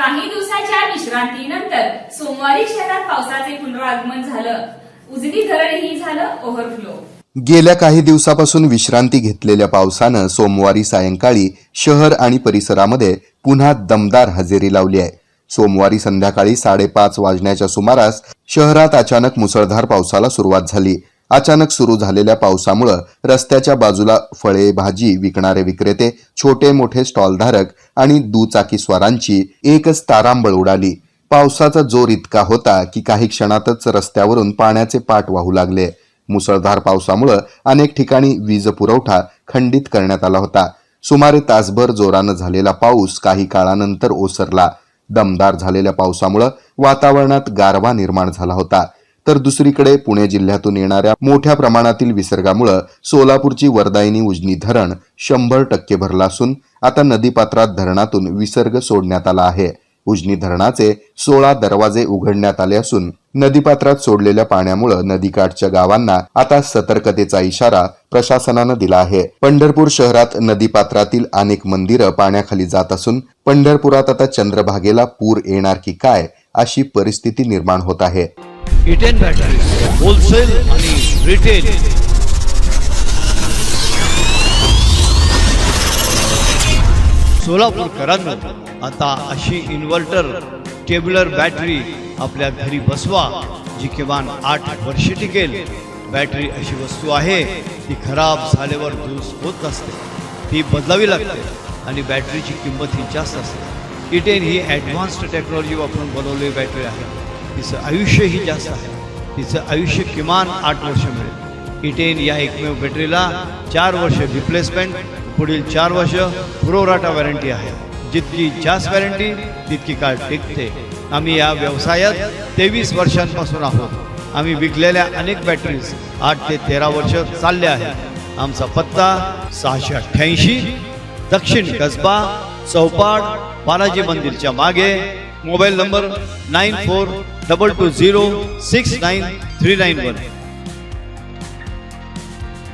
काही दिवसाच्या विश्रांतीनंतर सोमवारी शहरात पावसाचे पुनरागमन झालं. उजनी धरणही झालं ओव्हरफ्लो. गेल्या काही दिवसापासून विश्रांती घेतलेल्या पावसानं सोमवारी सायंकाळी शहर आणि परिसरामध्ये पुन्हा दमदार हजेरी लावली आहे. सोमवारी संध्याकाळी साडेपाच वाजण्याच्या सुमारास शहरात अचानक मुसळधार पावसाला सुरुवात झाली. अचानक सुरू झालेल्या पावसामुळं रस्त्याच्या बाजूला फळे भाजी विकणारे विक्रेते छोटे मोठे स्टॉलधारक आणि दुचाकीस्वारांची एकच तारांबळ उडाली. पावसाचा जोर इतका होता की काही क्षणातच रस्त्यावरून पाण्याचे पाट वाहू लागले. मुसळधार पावसामुळं अनेक ठिकाणी वीज पुरवठा खंडित करण्यात आला होता. सुमारे तासभर जोरानं झालेला पाऊस काही काळानंतर ओसरला. दमदार झालेल्या पावसामुळं वातावरणात गारवा निर्माण झाला होता. तर दुसरीकडे पुणे जिल्ह्यातून येणाऱ्या मोठ्या प्रमाणातील विसर्गामुळं सोलापूरची वरदायिनी उजनी धरण शंभर टक्के भरला असून आता नदीपात्रात धरणातून विसर्ग सोडण्यात आला आहे. उजनी धरणाचे सोळा दरवाजे उघडण्यात आले असून नदीपात्रात सोडलेल्या पाण्यामुळे नदीकाठच्या गावांना आता सतर्कतेचा इशारा प्रशासनानं दिला आहे. पंढरपूर शहरात नदीपात्रातील अनेक मंदिरं पाण्याखाली जात असून पंढरपुरात आता चंद्रभागेला पूर येणार की काय अशी परिस्थिती निर्माण होत आहे. इटेन बॅटरी होलसेल आणि रिटेल सोलापूरकरांना आता अशी इन्व्हर्टर टेब्युलर बॅटरी आपल्या घरी बसवा जी किमान आठ वर्षे टिकेल. बॅटरी अशी वस्तू आहे ती खराब झाल्यावर दुरुस्त होत नसते ती बदलावी लागते आणि बॅटरीची किंमत ही जास्त असते. इटेन ही ॲडव्हान्स्ड टेक्नॉलॉजी वापरून बनवलेली बॅटरी आहे. तिचं आयुष्यही जास्त आहे. तिचं आयुष्य किमान आठ वर्ष मिळेल. इटेन या एकमेव बॅटरीला चार वर्ष रिप्लेसमेंट पुढील चार वर्ष पुरोराटा वॉरंटी आहे. जितकी जास्त वॉरंटी तितकी काळ टिकते. आम्ही या व्यवसायात तेवीस वर्षांपासून आहोत. आम्ही विकलेल्या अनेक बॅटरीज आठ ते तेरा वर्ष चालल्या आहेत. आमचा पत्ता सहाशे अठ्ठ्याऐंशी दक्षिण कसबा चौपाट बालाजी मंदिरच्या मागे mobile number nine four double two zero six nine three nine one.